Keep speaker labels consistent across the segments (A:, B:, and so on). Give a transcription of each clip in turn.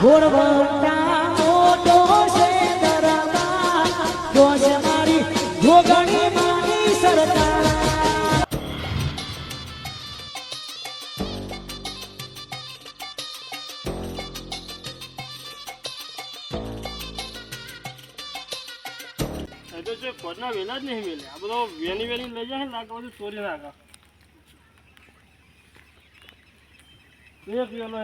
A: ઘોડવંટા મોટો છે દરબાર જો મારી જોગણી
B: વેલા જ નહીં મેલે. આ બધો વેની વેની લઈ જાય લાગે બધું ચોરી નાખે એક વેલો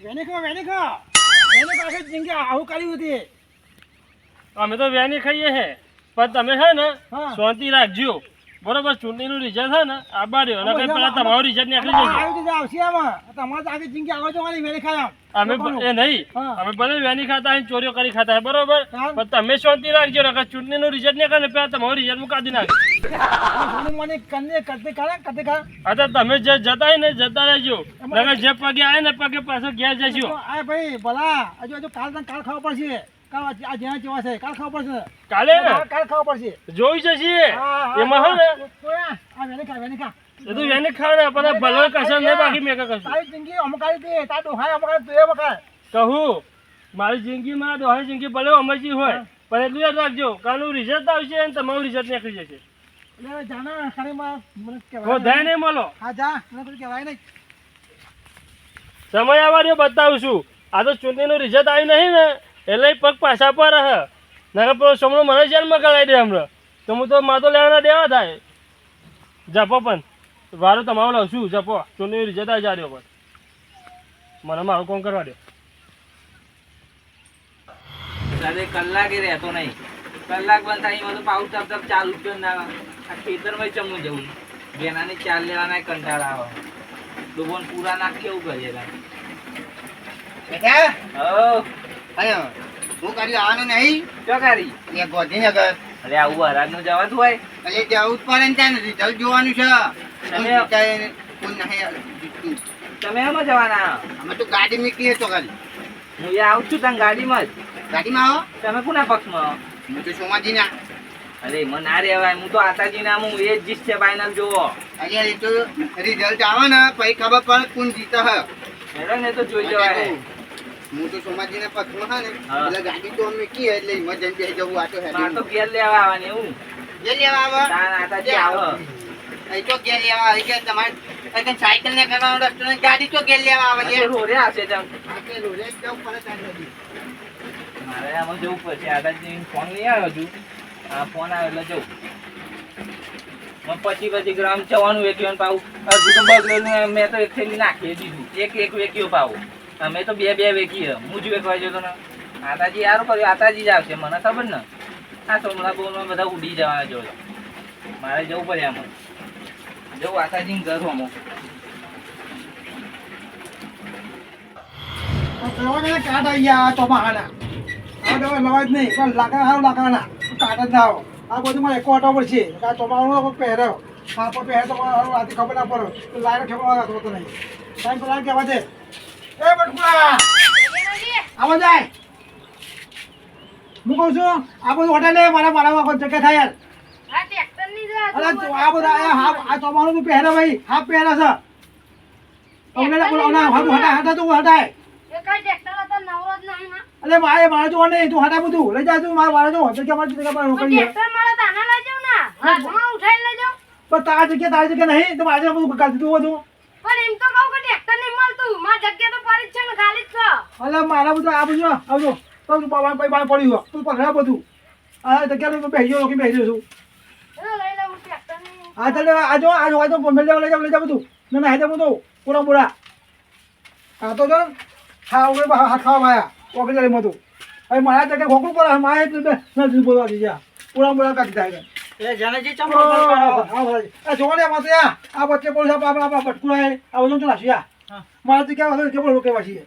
C: વેનીખો વેનીખો વેનીખો આખી જિંદગી આવું કર્યું હતી
B: અમે તો વેની ખાઈએ છે પણ તમે છે ને
C: હા.
B: શાંતિ રાખજો. બરોબર ચૂંટણીનું રિઝલ્ટ છે ને આ અને કઈ પેલા તમારું રિઝલ્ટ નીકળી જશે.
C: આવી તો આવશે આમાં તમારે આગળ જિંદગી આવો છો વાળી ખાયા.
B: અમે એ નહીં. અમે ભલે વેની ખાતા અહીં ચોરીઓ કરી ખાતા બરોબર? પણ તમે શાંતિ રાખજો ને ચૂંટણીનું રિઝલ્ટ નીકળે ને પેલા તમારું રિઝલ્ટ મુકાદી કાઢી નાખે
C: મને કંદે કરતે ખરા?
B: હા તમે જે જતા ને જતા રહેજો. જે પગે આવે ને પગે પાછો ઘેર જશો
C: આ ભાઈ ભલા. હજુ હજુ કાલ કાલ ખાવા પડશે. કાલ આ જ્યાં જેવા છે કાલ ખાવા પડશે.
B: કાલે
C: કાલ કાલ પડશે.
B: જોઈ જશે. એમાં હો. ને?
C: આ આ વેનીખા વેનીખા
B: એ તો વેની ખાવાના પણ ભલો કશો નહીં બાકી મેં કશું.
C: તારી જિંદગી અમકારી દે વખત
B: કહું મારી જિંદગીમાં જિંદગી ભલે અમરજી હોય પણ એટલું યાદ રાખજો કાલનું રિઝલ્ટ આવશે અને તમારું રિઝલ્ટ નીકળી જશે.
C: એટલે જાના ખરીમાં મને કહેવાય
B: ધ્યાન નહીં. મળો
C: હા જા મને કોઈ કહેવાય નહીં.
B: સમય આવવાનો બતાવું છું. આ તો ચૂંટણીનું રિઝલ્ટ આવ્યું નહીં ને. એટલે પગ પાછા પર રહે. નકર પેલો સોમનો મને જેલમાં કરાવી દે હમણાં. તો હું તો માતો લેવાના દેવા થાય. જપો પણ. વારો તમારો લઉં છું જપો ચૂંટણીનું રિઝલ્ટ આવી જાય પણ મને મારું કોણ કરવા દે.
D: કલાકે રહેતો નહીં. કલાક બંધ થાય તો પાઉસ તપ તપ ચાલુ જ નાખે. આ ખેતરમાં ચમું જવું બેનાની ચાલ લેવાના કંટાળા આવે. લોકોને પૂરા નાખ કેવું કરીએ?
E: બેટા?
D: હઉ,
E: અરે હું કર્યું આવવાનું નહીં?
D: શું કરી
E: એ ગોધીનગર.
D: અરે આવું હરાજનું જવાતું હોય?
E: એટલે જવું જ પડે ને ત્યાં રિઝલ્ટ જોવાનું છે.
D: તમે-
E: ને કોણ નહીં.
D: તમે એમાં જવાના?
E: અમે તો ગાડી નીકળીએ તો ખાલી.
D: હું આવું છું તને ગાડીમાં જ.
E: ગાડીમાં આવો?
D: તમે કોના પક્ષમાં?
E: હું તો સોમાજીના.
D: અરે મને ના રહેવાય હું તો આતાજી નામ હું એ જ જીત છે ફાઈનલ જોવો
E: અરે એ તો રિઝલ્ટ આવે ને પછી ખબર પડે કોણ જીતે હે
D: ને તો જોઈ જવાય.
E: હું તો સોમાજીના પક્ષમાં હે ને એટલે ગાડી તો અમે કી એટલે એમાં જઈને જવું આ તો
D: માર તો ઘેર લેવા આવવાની એવું.
E: જે લેવા આવે?
D: તાન આવો
E: એ તો ઘેર લેવા આવે કે તમારે કંઈક સાયકલ ને કરવાનો રસ્તો ને ગાડી તો ઘેર લેવા આવે છે.
D: તો આવશે તમ
E: આ કે રોડે જ જવું પડે
D: મારે આમાં જવું પડશે આદાજી ફોન નહીં આવ્યો હજુ આ ફોન આવ્યો એટલે જવું. પછી પછી ગ્રામ જવાનું વેક્યું પાવું અડધું તો બગડેલું મેં તો એક થેલી નાખી દીધું. એક એક વેક્યો પાવું અમે તો બે બે વેકી હું જ વેકવા જતો ને આતાજી યાર કર્યું. આતાજી જ આવશે, મને ખબર ને. આ સોમલા બોલમાં બધા ઉડી જવાના જો. મારે જવું પડે આમાં. જવું આતાજી ઘર
C: હોમો. ગયા ચોમાહાના. આ દવા લવા જ નહીં, પણ લાકડા સારું લાકડાના જ ના આવો આ બધું મારે એક વાટો પડશે. આ ચોમાહાનો પહેર્યો. આ પર પહેરે ખબર પડે. લાઈનો ઠેકવા થતો નહીં. પર કહેવા છે. એ કહું છું, આ બધું હોટેલે મારા મારા આખો જગ્યા થાય યાર. અરે આ બધા, આ હાફ આ ચોમાહાનું તું પહેરે ભાઈ હાફ પહેરે છે. બોલાવના હાથ હટા હટા તું હટાય. અલે, મારે મારે નહીં, તું હટા બધું. લઈ જા તું, મારે મારે જો, જગ્યા જગ્યા તારા જગ્યા નહીં તો મારે બધું કાઢી દીધું બધું અલે મારા બધું આ બધું આવજો. તો તું બાબા ભાઈ બાર પડ્યું હોય. તું પકડા બધું. આ જગ્યા બેસી ગયો કે બેસી છું. આ ચાલે આ જો આ જો આ તો લઈ જાવ લઈ જાવ બધું. ના ના હેજે તો પૂરા પૂરા. આ તો જો હા બા હાથ ખાવા માયા. ઓગળી લઈ મતું હવે મારા જગ્યા ખોખું પડે મારે એટલે બે ના દીધું બોલવા દીધા પૂરા પૂરા કાઢી થાય
D: એ જણાજી ચમ
C: આ જોડે માથે આ આ વચ્ચે બોલ આપણા ભટકુડા આ બધું ચલા છે મારા તો કેવા હોય કે બોલ કેવા છીએ?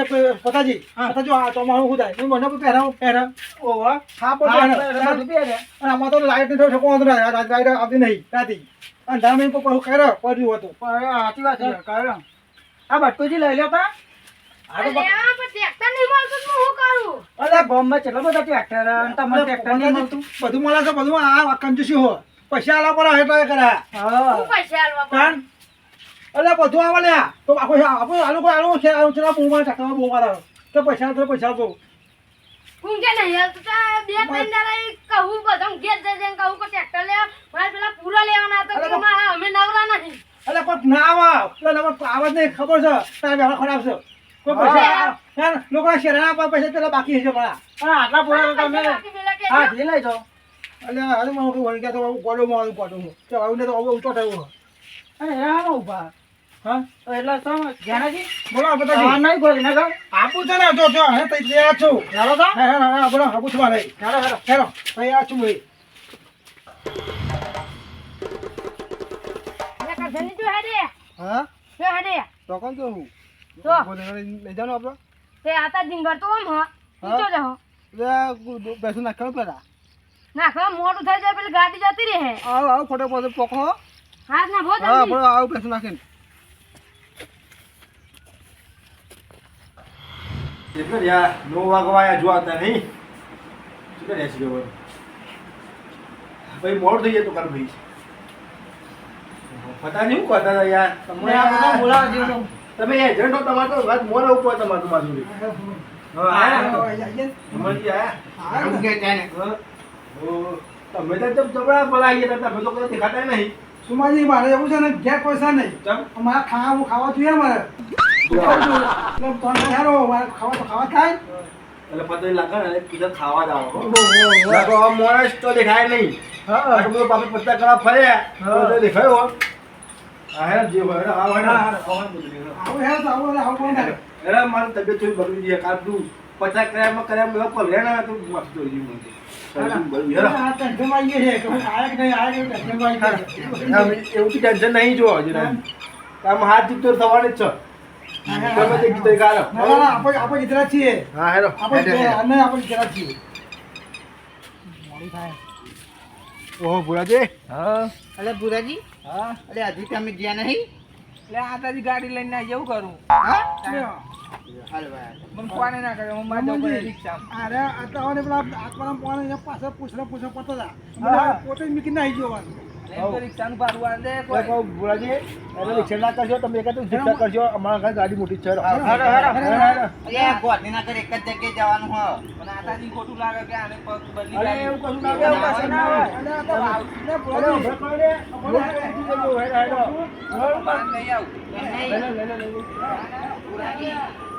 C: એટલે પતાજી પતાજી આ તમારું શું થાય? હું મને પણ પહેરાવ પહેરા. ઓ હા પણ પહેરે. અને આમાં તો લાઈટ નથી ઠકો વાંધો નહીં રાત લાઈટ આવતી નહીં રાતી અંધારા મેં કોઈ કર્યો કર્યું હતું. સાચી વાત છે કર્યો આ ભટકુજી લઈ લો તા તો બધા અને મળે છે બધું આ કંજૂસી હો પૈસા આલા પર હેઠળ કર્યા. પૈસા કારણ અરે બધું આવે લ્યા. તો આખો આપણે આલુ કોઈ આલુ છે આલુ ચલા બહુ ચાકવા બહુ માં તો પૈસા તો પૈસા બહુ
F: હું કે નહીં યાર તો બે ત્રણ દાડા કહું બધું ઘેર જઈ જઈને કહું કે ટ્રેક્ટર લે મારે પેલા પૂરા લેવાના
C: તો
F: કે અમે નવરા નહીં.
C: અરે પણ ના આવે. પેલા નંબર આવાજ નહીં ખબર છે? તારા વ્યવહાર ખરાબ છે. કોઈ પૈસા યાર લોકો શેરા પર પૈસા પેલા બાકી છે મારા. હા આટલા પૂરા તો તમે
F: કે
C: હા જે લઈ જાઓ અલે અરે મને કોઈ વળી તો ગોડો મારું ગોડો હું. તો આવું તો આવું ઊંચો થયો અરે હા ઊભા. હા? એટલે સમ જ્ઞાનાજી બોલો બતાજી હા નહીં ગોળી ના ગામ આપું છે ને જો જો હે તઈ તૈયાર છું. હેલો તો? હે હે હે બોલો આપું છું મારે હેલો હેલો. હેલો તૈયાર છું ભાઈ
F: મેં કરશની જો હેડે
C: હા?
F: જો હેડે
C: તો કોણ તો હું?
F: જો.
C: લઈ જાનો આપણો?
F: તે આતા જીંગર તો આમ હા. ઈચો જ હો
C: બેસું નાખ્યો પેલા.
F: નાખવા મોટું થઈ જાય પેલી ગાડી જતી રહે.
C: આવો આવો ફોટો પોકો
F: હાથ ના ભો
C: હા
F: જલ્દી.
C: બોલો નાખીને.
G: એટલે યાર નો વાગવાયા જો હતા નહીં? શું કરે છે ખબર ભાઈ મોડ થઈ જાય તો કર ભાઈ. પતા નહીં શું કરતા હતા યાર. તમે આ બધા બોલાવા જેવું તમે એજન્ટ હો તમારે તો વાત મોર ઉપર તમારે. હા. તમે તો ચમ ચપડા બોલાવી ગયા હતા તમે તો કદાચ દેખાતા નહીં.
C: સુમાજી મારે એવું છે ને ઘેર પૈસા નહીં. મારે ખાવા ખાવા જોઈએ મારે એટલે
G: પતરી લાગે ને કીધા ખાવા જ આવો તો આ મોણસ તો દેખાય નહીં. આટલું બધું પત્તા કરવા ફર્યા તો દેખાયો હોત. આ હે જે હોય આ હોય ને.
C: આવું હેરો તો આવું આવું કોણ થાય
G: અરે મારી તબિયત થોડી બગડી ગઈ કારણ તું પચાસ કર્યામાં કર્યામાં એવા પગલે ના તો મસ્ત મને.
C: હું.
G: એવું ટેન્શન નહીં જો હજી. આમ હાથ જીતતો થવાની જ છે. ગમે તે ગીતો
E: તમે ગયા નહીં
D: એટલે આ ગાડી લઈને ના જેવું કરું
E: હા
D: મને કોને ના કરે હું. જવું
C: અરે આત્મારામ પોણે પાછળ પૂછડો પૂછડો પતો હતા પોતે જ મૂકીને આવી ગયો
G: ગાડી મોટી છે. એવું કશું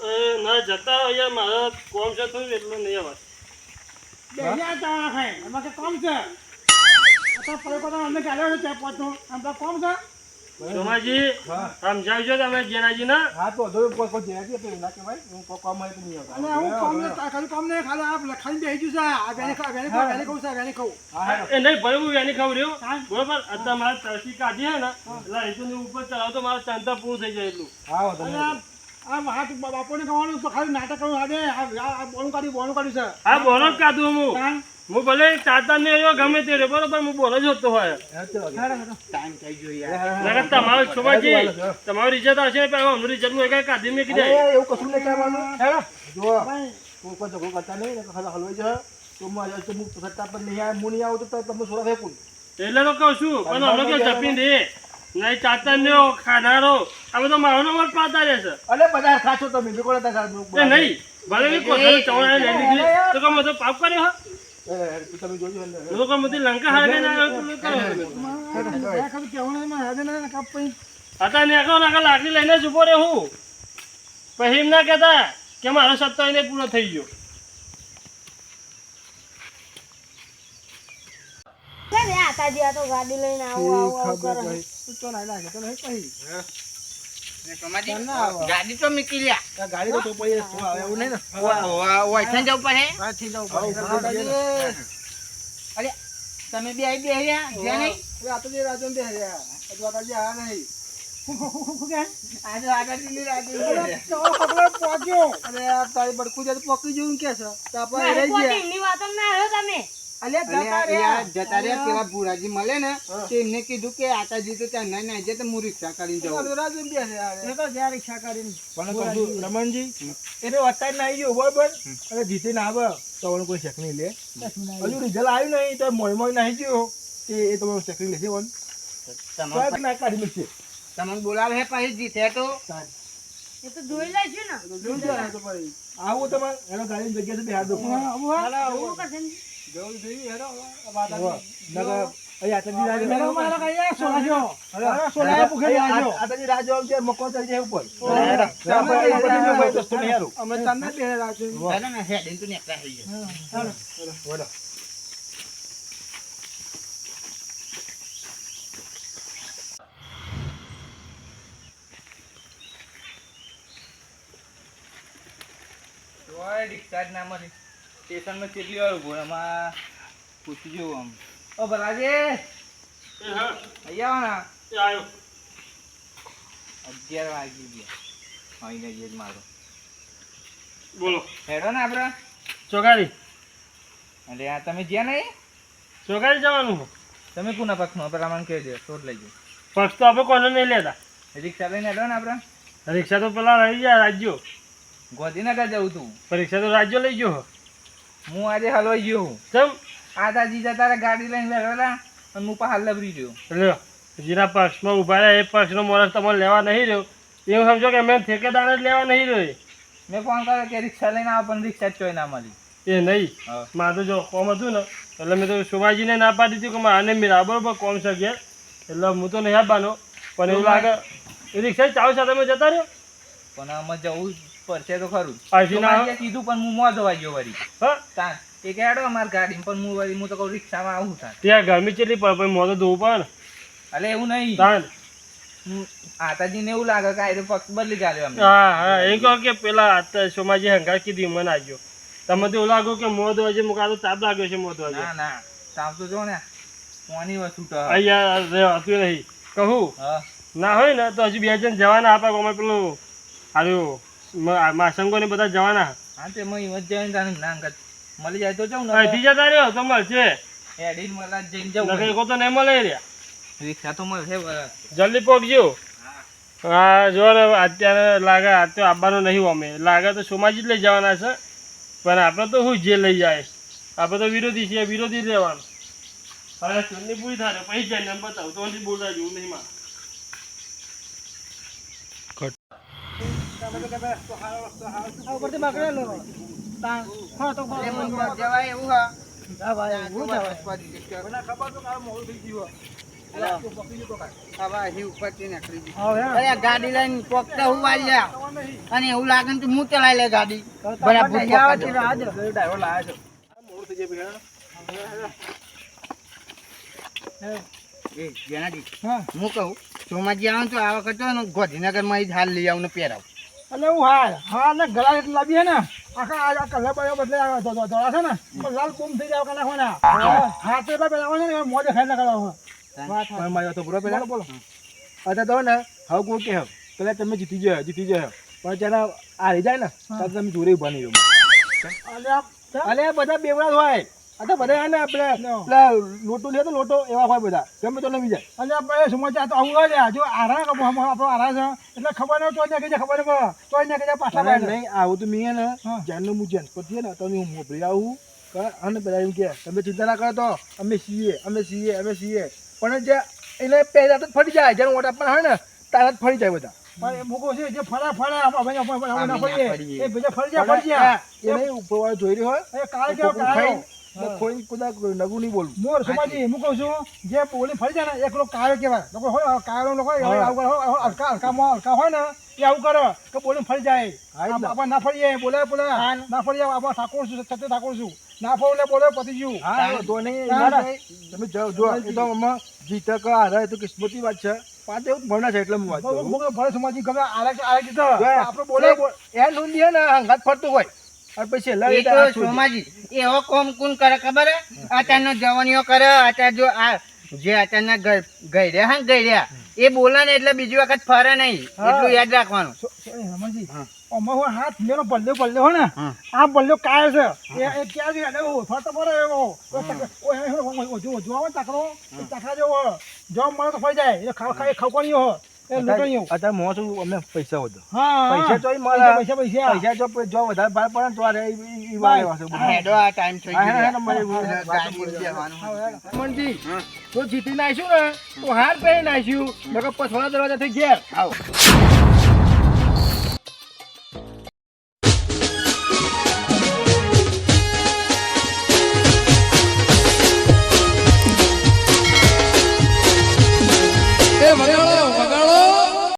G: ના
C: તો
D: તો. તો-
E: તો તા
B: જતા અહીંયા મારા કોમ છે થોડું એટલે નહીં આવત
C: બેહ્યા હતા આ એમાં કે કોમ છે. તો પડે પડે અમને છે ચાર આમ તો કોમ છે.
B: સોમાજી સમજાવજો તમે જેનાજી ના
G: હા, તો જો કોઈ- કોઈ જેનાથી આપણે એવું ના કહેવાય. હું કોઈ કામ હોય તો નહીં આવતા.
C: હું કોમ ને ખાલી કોમ ને ખાલી આ લખાઈને બેસી ગયું છે આ બેને ખાવ બેને ખાવ બેને ખાવ છે બેને ખાવ
G: હા,
B: એ નહીં ભાઈ હું એની ખબર રહ્યું. બરોબર? અત્યારે મારે તરસી કાઢી હે ને એટલે ઉપર ચલાવતો મારે ચાંતા પૂરું થઈ જાય એટલું.
G: હા.
C: આ આ હાથ બાપોને કહેવાનું તો ખાલી નાટક કરવું આ આ આ બોનું કાઢ્યું બોનું કાઢ્યું છે
B: હા બોલો જ કાઢું હું હું ભલે ચાતા ને એવો ગમે તે રહ્યો બરોબર હું બોલો જ હોતો હોય
G: હેરો, ચલો.
C: હેડો, હેડો.
E: ટાઈમ થઈ ગયો યાર
B: નકર તમારું સોમાજી તમારું આવશે પણ અમનું રિઝલ્ટ હું એક કાઢી મેં કીધે
G: એવું કશું નહીં કહેવાનું.
C: હેડો.
G: જો
C: ભાઈ,
G: કોઈ ઝઘડો કરતા નહીં ખાલી હલવાઈ જાય તો હું તો હું સત્તા પર નહીં આવે હું નહીં આવું તો તમે છોડા ફેંકું
B: એટલે તો કહું છું પણ હમણાં જપીને દે નહીં ચાતા ને ખાનારો આ બધો મારો નંબર પાતા રહેશે
G: અરે બધા ખાશો બીજો
B: એ નહીં ભલે લઈ તો પાપ કર્યો હા
G: તમે જોજો
B: લંકા હારે ના કરો
C: ને કાપ
B: હતા નાખો લાકડી લઈને જ ઊભો રે હું પછી એમ ના કહેતા કે મારો સત્તો એને પૂરો થઈ ગયો
F: કે જ્યાં તો ગાડી લઈને આવું આવું કરે
C: નહીં. તું તો નાઈ નાખે, તો નહીં પછી.
E: ને
C: ના.
E: ગાડી તો મૂકી લ્યા
G: આ ગાડી તો તો પછી તો આવે એવું નહીં ને
E: વાયથાને જવું પડે
G: આવું
C: પડે.
G: ને.
E: તમે બે આવી બે રહ્યા જ્યાં નહીં
C: આ તો જે રાજન બે રહ્યા. હજુ આ તો જે આ નહીં.
E: આજે આગળની રાતે
C: અરે તો આપણે પહોંચ્યો અરે આ તારી બડકું જાય તો પકી જવું કે છે
F: તમે
C: જતા રહ્યા.
E: યાર, જતા રહ્યા પેલા ભુરાજી મળે ને તે એમને કીધું કે આતાજી તો ત્યાં ના ના તો હું રિક્ષા કરીને જાઉં.
C: રાજુ બે છે યાર. એ તો જ્યાં રિક્ષા કરીને.
G: પણ કહું છું, રમણજી? અત્યારે ના ગયો બરોબર અને જીતે ના આવે. તો હવે કોઈ શેક લે. હજુ રિઝલ્ટ આવ્યું નહીં તો મોય મોય નાહી ગયો. તે એ તમારું શેક નહીં લેશે વન ના કાઢી મૂકશે
E: તમને બોલાવે હે પછી જીતે તો?
F: એ તો જોઈ લઈશું ને.
C: જોઈ જાય
G: આવું તમારે. એનો ગાડીની જગ્યાએ બેહાર દો.
C: જવું જોઈએ હેડો વાત
G: હવે,
C: આપી.
G: નકર અહીં આતાજી રાહ જોવા-
C: હેડો મારા કઈ આ સોલાજો. હવે સોલાએ પૂછે
G: અહીં
C: લાજો.
G: આ- આતાજી રાહ જોવા છે, મકવાણ ચડી જાય ઉપર
C: હેડો.
G: આપણે અહીં આપણે ભાઈ દોસ્તો નહીં હારું.
C: અમે તમને બે રાજો.
E: ચાલો ને હેડીને તો નીકળ્યા થઈ ગયા.
G: વળો.
D: તોય રિક્ષા જ ના મળી સ્ટેશનમાં કેટલી વાર ઊભો એમાં પૂછી જોઉં આમ. ઓ ભલાજે! અહીંયા આવો અગિયાર વાગી ગયા. આવીને જે મારો.
B: બોલો.
D: હેડો ને આપણે
B: ચોગાડી.
D: એટલે આ તમે જ્યાં નહીં?
B: ચોગાડી જવાનું
D: તમે કોના પક્ષમાં? પેલા મને કહી દે શોધ લઈ જાય
B: પક્ષ તો આપણે કોને નહીં લેતા.
D: રિક્ષા લઈને હેડો ને આપણે
B: રિક્ષા તો પેલા રહી ગયા રાજ્યો.
D: ગોધીનગર જવું તું.
B: પરીક્ષા તો રાજ્યો લઈ ગયો
D: હું આજે હલવાઈ ગયો હું.
B: કેમ?
D: આ દાદી જતા રહ્યા ગાડી લઈને બેઠેલા અને હું પાછા લબરી રહ્યો.
B: લ્યો જેના પક્ષમાં ઊભા રહ્યા એ પક્ષનો મોરસ તમારે લેવા નહીં રહ્યો. એવું સમજો કે મેં ઠેકેદાર જ લેવા નહીં રહ્યો
D: મેં ફોન કર્યો કે રિક્ષા લઈને આવો પણ રિક્ષા જ ચોઈ ના મળી.
B: એ નહીં. મારે તો જો કોમ હતું ને એટલે મેં તો સુભાજીને ના પાડી હતી કે મારે મેરા બરોબર કોમ છે ઘેર. એટલે હું તો નહીં આપવાનો પણ એવું લાગે એ રિક્ષા ચાલુ સાથે તમે જતા રહ્યો?
D: પણ આમાં જવું પડશે તો ખરું.
B: અહીંથી
D: કીધું પણ હું મોં ધોવા ગયો વળી.
B: હા.
D: એ કે હેડો અમારી ગાડી પણ હું વળી હું તો કહું રિક્ષામાં આવું તાન.
B: ત્યાં ગરમી કેટલી પડે પછી મોઢું ધોવું પણ
D: અલે એવું નહીં.
B: તાન.
D: આતાજી ને એવું લાગે કે આ પક્ષ બદલી કાઢ્યો અમે
B: હા હા એ કહો કે પેલા સોમાજી હંકાર કીધી મને આવજો તમે તો એવું લાગો કે મોં ધોવા મુકા તો તાપ લાગ્યો છે મોં ધોવા
D: ના ના. સાવ તો જો ને કોની વસ્તુ તો
B: અહીંયા હતું નહીં કહું? ના હોય ને તો હજુ બે જણ જવાના આપા અમે પેલું હારું. માસંગો ને બધા જવાના.
D: હા તે મય હિંમત જઈને તાને ના મળી જાય તો જાઉં ને
B: અહીંથી જતા રહ્યો તો મળશે
D: હેડીને મળવા જ જઈને
B: નકર
D: જવું
B: એકો તો નહીં મળે રહ્યા
D: રિક્ષા તો મળશે.
B: જલ્દી પહોંચજો હા. જો ને અત્યારે લાગે આ તો આવવાનું નહીં અમે લાગે તો સોમાજી જ લઈ જવાના છે. પણ આપણે તો શું જે લઈ જાય? આપણે તો વિરોધી છીએ વિરોધી રહેવાનું. હવે ચૂંટણી પૂરી થાય પૈસા પછી જઈને એમ બતાવું. તો બોલતા જેવું નહીં મારે.
E: ગાડી લઈને પોકતા હું અને એવું લાગે ને હું ચલાવી લે ગાડી જેનાજી
C: હા.
E: કહું ચોમાજી આવે તો આ વખત ગોધીનગરમાં જ હાલ લઈ આવું ને પહેરાવ
C: એટલે હું હાલ હા ને ગળા એટલે લાવીએ ને. આખા આ કલર બળ્યો બદલે આવે તો ધોળા છે ને. તો લાલ ગુમ થઈ જાય નાખવાના. હા તો એટલા પેલા આવે ને મોજે ખાઈ નાખવા
G: પણ મારી વાત તો પૂરો પેલા?
C: બોલો.
G: અત્યારે તો ને હવે કોઈ કે પેલા તમે જીતી જાય જીતી જાય પણ જ્યારે આ રહી જાય ને ત્યારે તમે જોડે ઊભા નહીં
C: અલ્યા
G: બધા બેવડા હોય. તો બધા આને આપણે પેલા લોટો લે તો લોટો એવા હોય બધા. ગમે તો લઈ જાય.
C: અને આપણે સમાચાર તો આવું હોય જો આરા કબો આપણો આરા છે એટલે ખબર ન તો ને કે ખબર પડે તો ને કે પાછા પાડે
G: નહીં આવું તો મેં ને જાનનું હું જેન ને તો હું મોભરી આવું. અને બધા એમ કે તમે ચિંતા ના કરો તો અમે સીએ અમે સીએ અમે સીએ પણ જે એને પહેલા તો ફરી જાય જ્યારે વોટ પણ હોય ને તારા જ ફરી જાય બધા.
C: પણ મૂકો છે જે ફરા ફરા આપણે ફરી જાય ફરી જાય.
G: એ ઉપરવાળો જોઈ રહ્યો હોય.
C: કાળ કેવો કાળો
G: ખોઈને કુદા નગું નહીં બોલું.
C: મોર સમાજી હું કહું છું જે બોલી ફરી જાય ને એક લોકો કાળો કહેવાય. લોકો હોય કાળો લોકો હોય હલકા હલકામાં હલકા હોય ને એ આવું કરે. કે બોલી ફરી જાય. આપણે ના ફરીએ બોલે બોલે. ના ફરીએ આપણે ઠાકોર છું સત્ય ઠાકોર છું. ના ફોલે બોલે પતી ગયું.
G: હા તો નહીં. તમે જો જો એ તો જીતે કે હારે તો કિસ્મતી વાત છે. પાંચ એવું ભણના છે એટલે હું વાત કરું.
C: મુકે ભલે સમાજી ગમે આરે આરે આલે આપણે બોલે બોલે
G: એ નોંધીએ હે ને હંગાત ફરતું હોય. પછી
E: તો. સોમાજી એવો કોમ કરે ખબર અત્યારનો જવાનીઓ કરે અત્યારે જો આ જે અત્યારના ગઈડ્યા હે ગઈડ્યા એ બોલે ને એટલે બીજી વખત ફરે નહીં.
C: હા.
E: એટલું યાદ રાખવાનું.
C: રમણજી આમાં હું. હાથ ને. આ પલ્લ્યો કાયો છે. એ ક્યાં છે? એટલે ઓછો તો પડે એવો. ઓ તક- ઓ એ- એ- ઓ- ઓજો ઓજો આવે તકરો? તકરા જેવો. જો મળે તો ફરી જાય. એ ખાવ ખાઈ ખવકોણી હો?
G: અત્યારે મોં છું અમને પૈસા વધુ પૈસા.
C: પૈસા પૈસા
G: પૈસા. જો જો વધારે ભાર પડે તો ઈ-.
E: હેડો આ ટાઈમ થઈ ગયો.
C: તો જીતી નાખ્યું ને તો હાર પહેરી નાખ્યું નકર પછવાડા દરવાજા થઈ ઘેર.
E: આવો.